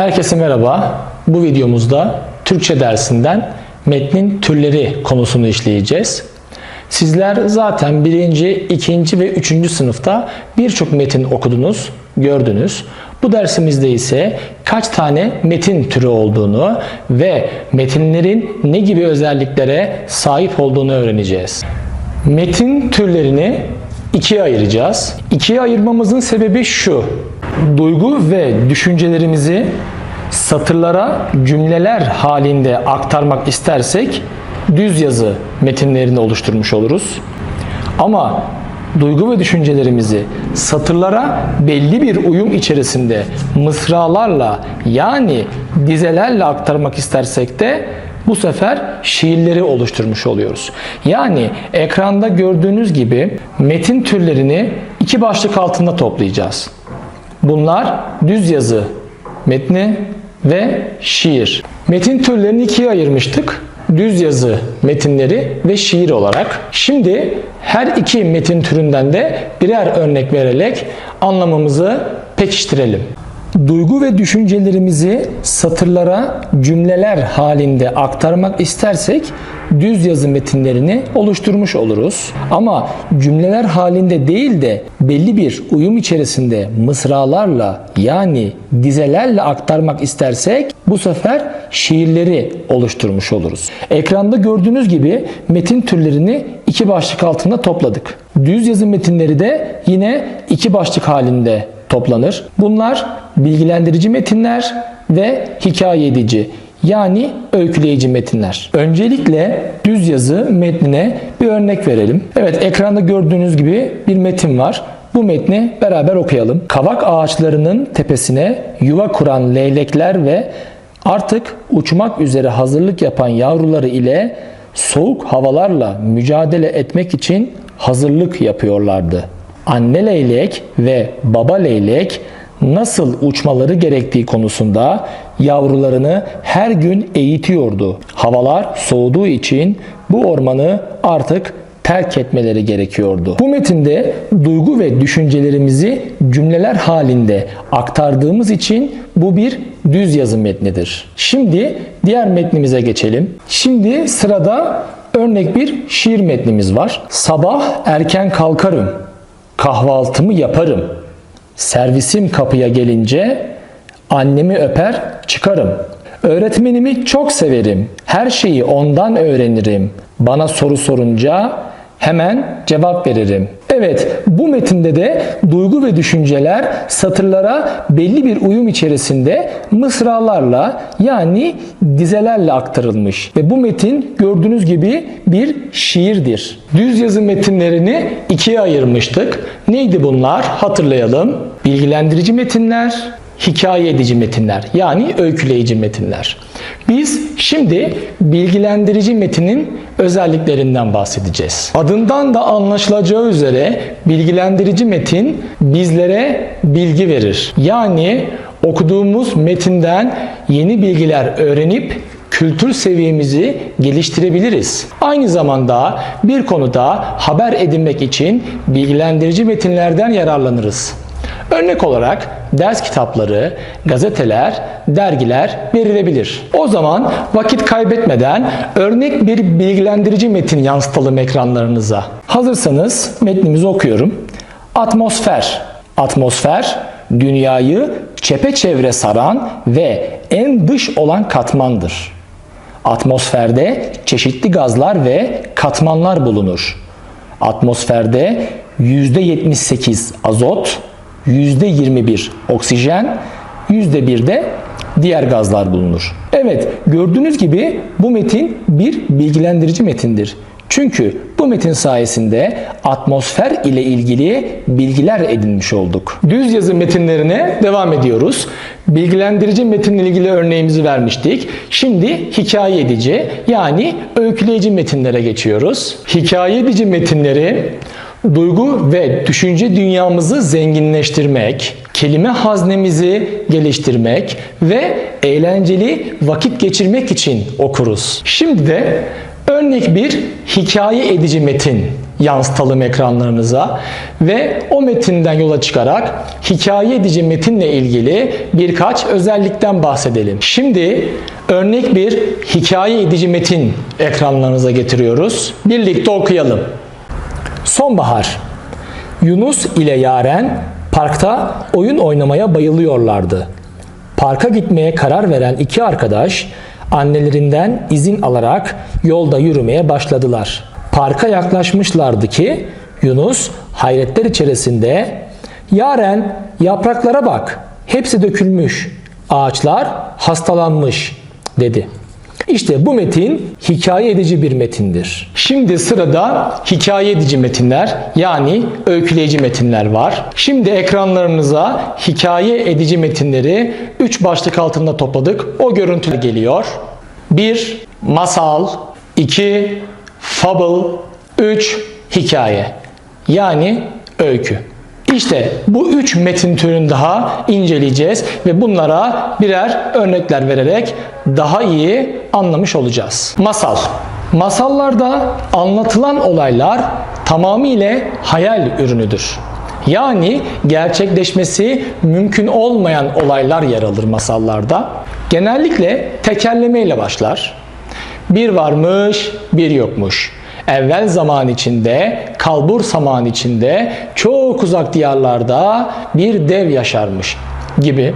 Herkese merhaba. Bu videomuzda Türkçe dersinden metnin türleri konusunu işleyeceğiz. Sizler zaten birinci, ikinci ve üçüncü sınıfta birçok metin okudunuz, gördünüz. Bu dersimizde ise kaç tane metin türü olduğunu ve metinlerin ne gibi özelliklere sahip olduğunu öğreneceğiz. Metin türlerini ikiye ayıracağız. İkiye ayırmamızın sebebi şu. Duygu ve düşüncelerimizi satırlara cümleler halinde aktarmak istersek düz yazı metinlerini oluşturmuş oluruz. Ama duygu ve düşüncelerimizi satırlara belli bir uyum içerisinde mısralarla yani dizelerle aktarmak istersek de bu sefer şiirleri oluşturmuş oluyoruz. Yani ekranda gördüğünüz gibi metin türlerini iki başlık altında toplayacağız. Bunlar düz yazı metni ve şiir. Metin türlerini ikiye ayırmıştık. Düz yazı metinleri ve şiir olarak. Şimdi her iki metin türünden de birer örnek vererek anlamamızı pekiştirelim. Duygu ve düşüncelerimizi satırlara cümleler halinde aktarmak istersek düz yazı metinlerini oluşturmuş oluruz. Ama cümleler halinde değil de belli bir uyum içerisinde mısralarla yani dizelerle aktarmak istersek bu sefer şiirleri oluşturmuş oluruz. Ekranda gördüğünüz gibi metin türlerini iki başlık altında topladık. Düz yazı metinleri de yine iki başlık halinde toplanır. Bunlar bilgilendirici metinler ve hikaye edici yani öyküleyici metinler. Öncelikle düz yazı metnine bir örnek verelim. Evet ekranda gördüğünüz gibi bir metin var. Bu metni beraber okuyalım. Kavak ağaçlarının tepesine yuva kuran leylekler ve artık uçmak üzere hazırlık yapan yavruları ile soğuk havalarla mücadele etmek için hazırlık yapıyorlardı. Anne leylek ve baba leylek nasıl uçmaları gerektiği konusunda yavrularını her gün eğitiyordu. Havalar soğuduğu için bu ormanı artık terk etmeleri gerekiyordu. Bu metinde duygu ve düşüncelerimizi cümleler halinde aktardığımız için bu bir düz yazı metnidir. Şimdi diğer metnimize geçelim. Şimdi sırada örnek bir şiir metnimiz var. Sabah erken kalkarım. Kahvaltımı yaparım. Servisim kapıya gelince annemi öper çıkarım. Öğretmenimi çok severim. Her şeyi ondan öğrenirim. Bana soru sorunca hemen cevap veririm. Evet, bu metinde de duygu ve düşünceler satırlara belli bir uyum içerisinde mısralarla yani dizelerle aktarılmış. Ve bu metin gördüğünüz gibi bir şiirdir. Düz yazı metinlerini ikiye ayırmıştık. Neydi bunlar? Hatırlayalım. Bilgilendirici metinler, hikaye edici metinler yani öyküleyici metinler. Biz şimdi bilgilendirici metinin özelliklerinden bahsedeceğiz. Adından da anlaşılacağı üzere bilgilendirici metin bizlere bilgi verir. Yani okuduğumuz metinden yeni bilgiler öğrenip kültür seviyemizi geliştirebiliriz. Aynı zamanda bir konuda haber edinmek için bilgilendirici metinlerden yararlanırız. Örnek olarak ders kitapları, gazeteler, dergiler verilebilir. O zaman vakit kaybetmeden örnek bir bilgilendirici metin yansıtalım ekranlarınıza. Hazırsanız metnimizi okuyorum. Atmosfer. Atmosfer dünyayı çepeçevre saran ve en dış olan katmandır. Atmosferde çeşitli gazlar ve katmanlar bulunur. Atmosferde %78 azot, %21 oksijen, %1 de diğer gazlar bulunur. Evet, gördüğünüz gibi bu metin bir bilgilendirici metindir. Çünkü bu metin sayesinde atmosfer ile ilgili bilgiler edinmiş olduk. Düz yazı metinlerine devam ediyoruz. Bilgilendirici metinle ilgili örneğimizi vermiştik. Şimdi hikaye edici yani öyküleyici metinlere geçiyoruz. Hikaye edici metinleri duygu ve düşünce dünyamızı zenginleştirmek, kelime haznemizi geliştirmek ve eğlenceli vakit geçirmek için okuruz. Şimdi de Örnek bir hikaye edici metin yansıtalım ekranlarınıza ve o metinden yola çıkarak hikaye edici metinle ilgili birkaç özellikten bahsedelim. Şimdi örnek bir hikaye edici metin ekranlarınıza getiriyoruz. Birlikte okuyalım. Sonbahar. Yunus ile Yaren parkta oyun oynamaya bayılıyorlardı. Parka gitmeye karar veren iki arkadaş annelerinden izin alarak yolda yürümeye başladılar. Parka yaklaşmışlardı ki Yunus hayretler içerisinde "Yaren yapraklara bak. Hepsi dökülmüş. Ağaçlar hastalanmış." dedi. İşte bu metin hikaye edici bir metindir. Şimdi sırada hikaye edici metinler yani öyküleyici metinler var. Şimdi ekranlarınıza hikaye edici metinleri 3 başlık altında topladık. O görüntü geliyor. 1. Masal 2. Fable 3. Hikaye yani öykü. İşte bu üç metin türünü daha inceleyeceğiz ve bunlara birer örnekler vererek daha iyi anlamış olacağız. Masal. Masallarda anlatılan olaylar tamamıyla hayal ürünüdür. Yani gerçekleşmesi mümkün olmayan olaylar yer alır masallarda. Genellikle tekerlemeyle başlar. Bir varmış, bir yokmuş. Evvel zaman içinde, kalbur zaman içinde, çok uzak diyarlarda bir dev yaşarmış gibi.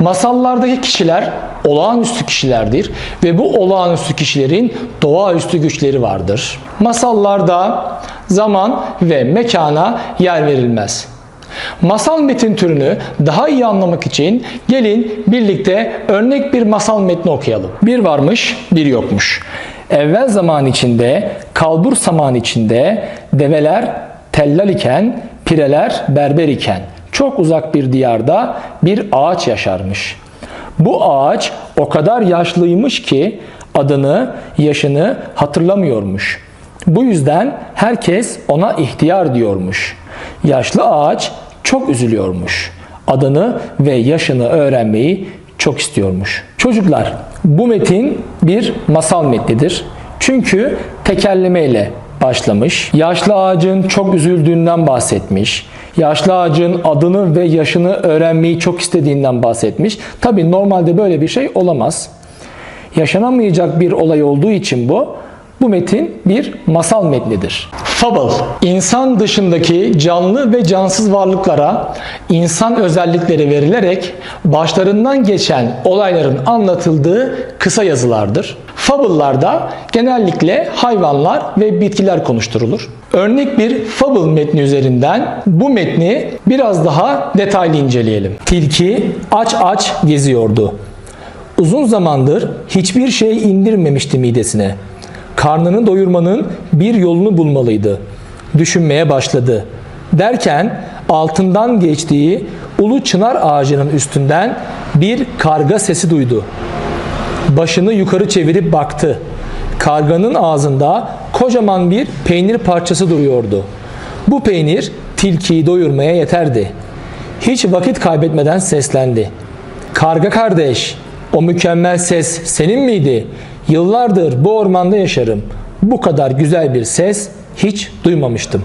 Masallardaki kişiler olağanüstü kişilerdir ve bu olağanüstü kişilerin doğaüstü güçleri vardır. Masallarda zaman ve mekana yer verilmez. Masal metin türünü daha iyi anlamak için gelin birlikte örnek bir masal metni okuyalım. Bir varmış, bir yokmuş. Evvel zaman içinde, kalbur zaman içinde develer tellal iken, pireler berber iken çok uzak bir diyarda bir ağaç yaşarmış. Bu ağaç o kadar yaşlıymış ki adını, yaşını hatırlamıyormuş. Bu yüzden herkes ona ihtiyar diyormuş. Yaşlı ağaç çok üzülüyormuş. Adını ve yaşını öğrenmeyi çok istiyormuş. Çocuklar, bu metin bir masal metnidir. Çünkü tekerlemeyle başlamış. Yaşlı ağacın çok üzüldüğünden bahsetmiş. Yaşlı ağacın adını ve yaşını öğrenmeyi çok istediğinden bahsetmiş. Tabi normalde böyle bir şey olamaz. Yaşanamayacak bir olay olduğu için bu, bu metin bir masal metnidir. Fable, insan dışındaki canlı ve cansız varlıklara insan özellikleri verilerek başlarından geçen olayların anlatıldığı kısa yazılardır. Fable'larda genellikle hayvanlar ve bitkiler konuşturulur. Örnek bir fable metni üzerinden bu metni biraz daha detaylı inceleyelim. Tilki aç aç geziyordu. Uzun zamandır hiçbir şey indirmemişti midesine. Karnını doyurmanın bir yolunu bulmalıydı. Düşünmeye başladı. Derken altından geçtiği ulu çınar ağacının üstünden bir karga sesi duydu. Başını yukarı çevirip baktı. Karganın ağzında kocaman bir peynir parçası duruyordu. Bu peynir tilkiyi doyurmaya yeterdi. Hiç vakit kaybetmeden seslendi. Karga kardeş, o mükemmel ses senin miydi? Yıllardır bu ormanda yaşarım. Bu kadar güzel bir ses hiç duymamıştım.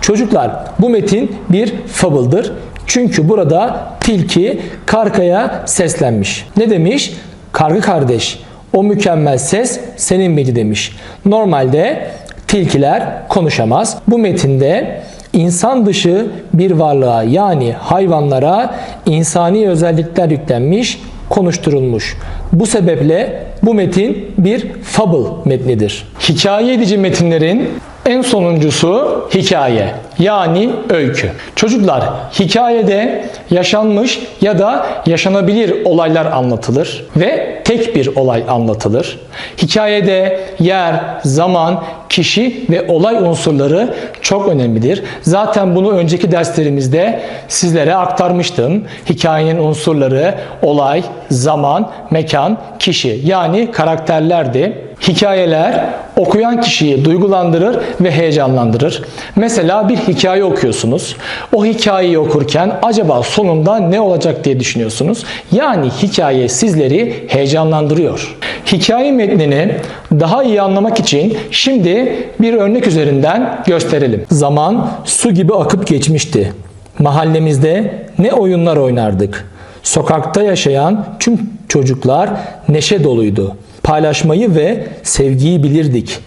Çocuklar bu metin bir fable'dır. Çünkü burada tilki kargaya seslenmiş. Ne demiş? Karga kardeş o mükemmel ses senin miydi demiş. Normalde tilkiler konuşamaz. Bu metinde insan dışı bir varlığa yani hayvanlara insani özellikler yüklenmiş, konuşturulmuş. Bu sebeple bu metin bir fable metnidir. Hikaye edici metinlerin en sonuncusu hikaye yani öykü. Çocuklar hikayede yaşanmış ya da yaşanabilir olaylar anlatılır ve tek bir olay anlatılır. Hikayede yer, zaman, kişi ve olay unsurları çok önemlidir. Zaten bunu önceki derslerimizde sizlere aktarmıştım. Hikayenin unsurları olay, zaman, mekan, kişi yani karakterlerdi. Hikayeler okuyan kişiyi duygulandırır ve heyecanlandırır. Mesela bir hikaye okuyorsunuz. O hikayeyi okurken acaba sonunda ne olacak diye düşünüyorsunuz. Yani hikaye sizleri heyecanlandırıyor. Hikaye metnini daha iyi anlamak için şimdi bir örnek üzerinden gösterelim. Zaman su gibi akıp geçmişti. Mahallemizde ne oyunlar oynardık. Sokakta yaşayan tüm çocuklar neşe doluydu. Paylaşmayı ve sevgiyi bilirdik.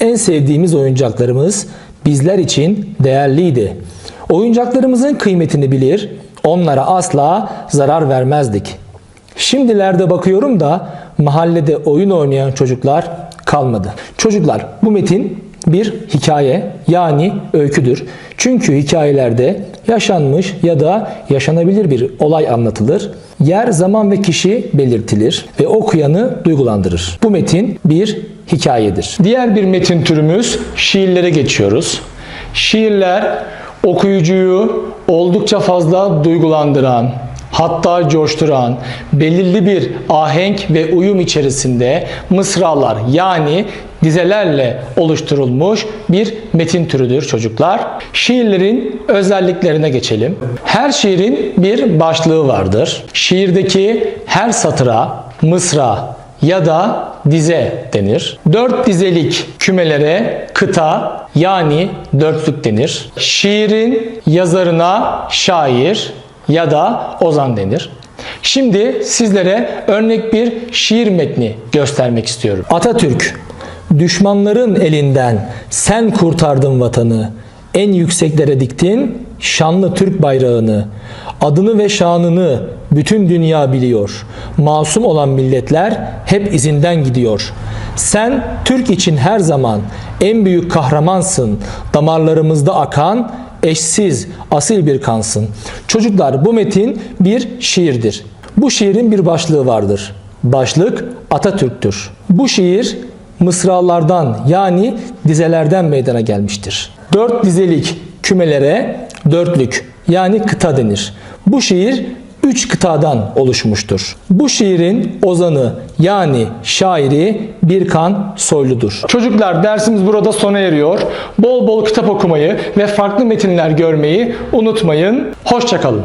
En sevdiğimiz oyuncaklarımız bizler için değerliydi. Oyuncaklarımızın kıymetini bilir, onlara asla zarar vermezdik. Şimdilerde bakıyorum da mahallede oyun oynayan çocuklar kalmadı. Çocuklar bu metin bir hikaye yani öyküdür. Çünkü hikayelerde yaşanmış ya da yaşanabilir bir olay anlatılır. Yer, zaman ve kişi belirtilir ve okuyanı duygulandırır. Bu metin bir hikayedir. Diğer bir metin türümüz şiirlere geçiyoruz. Şiirler okuyucuyu oldukça fazla duygulandıran, hatta coşturan, belirli bir ahenk ve uyum içerisinde mısralar yani dizelerle oluşturulmuş bir metin türüdür çocuklar. Şiirlerin özelliklerine geçelim. Her şiirin bir başlığı vardır. Şiirdeki her satıra mısra ya da dize denir. Dört dizelik kümelere kıta yani dörtlük denir. Şiirin yazarına şair ya da ozan denir. Şimdi sizlere örnek bir şiir metni göstermek istiyorum. Atatürk, düşmanların elinden sen kurtardın vatanı. En yükseklere diktin şanlı Türk bayrağını. Adını ve şanını bütün dünya biliyor. Masum olan milletler hep izinden gidiyor. Sen Türk için her zaman en büyük kahramansın. Damarlarımızda akan eşsiz, asil bir kansın. Çocuklar bu metin bir şiirdir. Bu şiirin bir başlığı vardır. Başlık Atatürk'tür. Bu şiir mısralardan yani dizelerden meydana gelmiştir. Dört dizelik kümelere dörtlük yani kıta denir. Bu şiir üç kıtadan oluşmuştur. Bu şiirin ozanı yani şairi Birkan Soylu'dur. Çocuklar dersimiz burada sona eriyor. Bol bol kitap okumayı ve farklı metinler görmeyi unutmayın. Hoşçakalın.